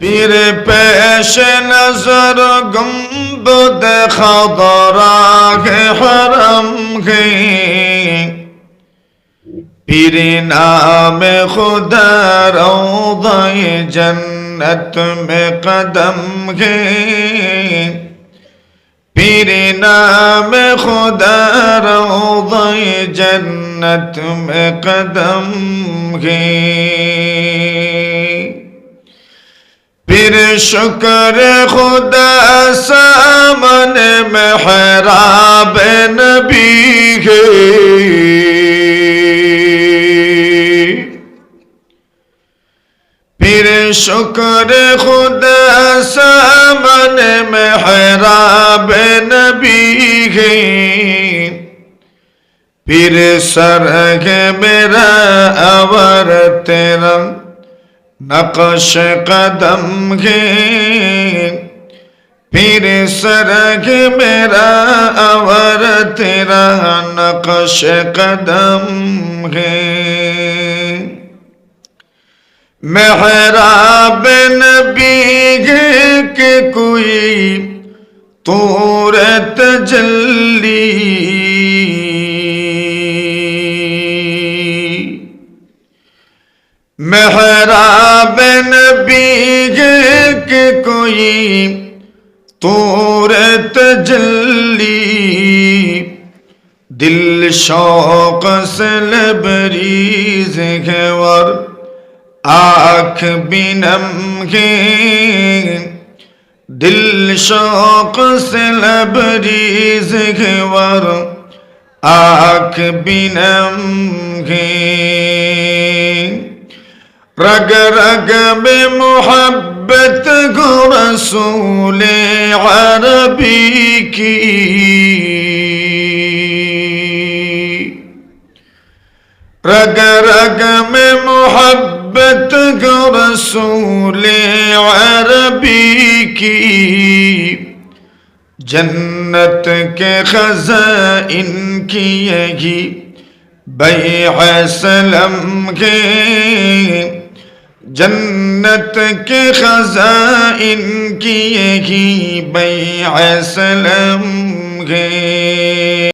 পীর পেশ নজর গুম্বদ খবরাগে হরম গে। পীর নাম খুদা রৌদয় জন্নত মে কদম গে। পীর নাম খুদা রৌদয় জন্নত মে কদম গে। پھر شکر خدا سامن محراب نبی ہے پھر شکر خدا سامن محراب نبی ہے پھر سرگ میرا اور تیرم نقش قدم ہے۔ پھر سرگ میرا اور تیرا نقش قدم ہے۔ محراب نبی ہے کہ کوئی تور تجلی محراب नबी के कोई तोर तजल्ली दिल शौक से लबरीज है और आँख बिनम है दिल शौक से लबरीज है और आँख बिनम है میں محبت گو رسول عربی کی رگ رگ رسول عربی کی جنت کے خزائن کی یہی بیع سلم جنت کے خزائن کی یہی بیع سلم کے